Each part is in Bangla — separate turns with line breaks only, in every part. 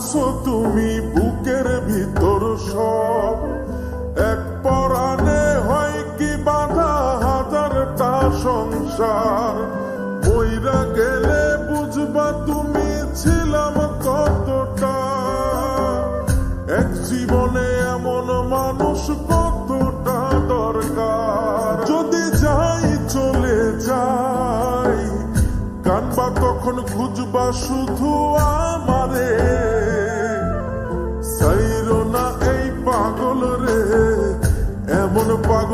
ভাঙছো তুমি বুকের ভিতর সব। এক হয় কি বাধা হাজারটা সংসার। গেলে বুঝবা তুমি ছিলাম কতটা। এক জীবনে এমন মানুষ কতটা দরকার। যদি যাই, চলে যাই। কানবা তখন খুঁজবা শুধু আমারে।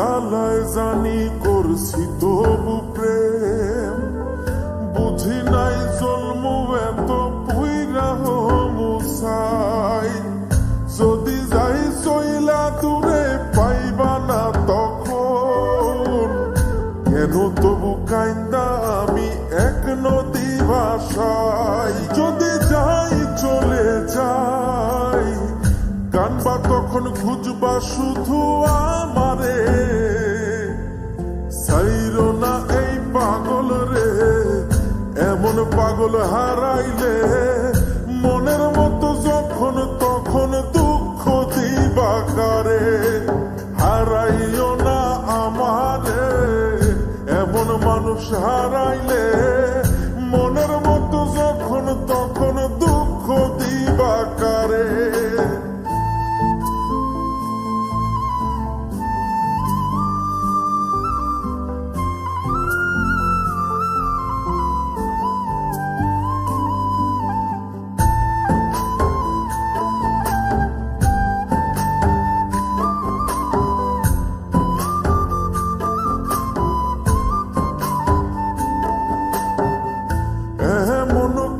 জ্বালায় জানি করছি তবু প্রেম। বুঝি নাই জন্ম এত মুসাই যদি যাই দূরে পাইবা না তখন, কেন তবু কাইন্দা আমি এক নদী ভাষাই যদি যাই চলে যাই, কানবা তখন খুঁজবা শুধু আমারে পাগল হারাইলে মনের মতো যখন তখন দুঃখ দিবা কারে?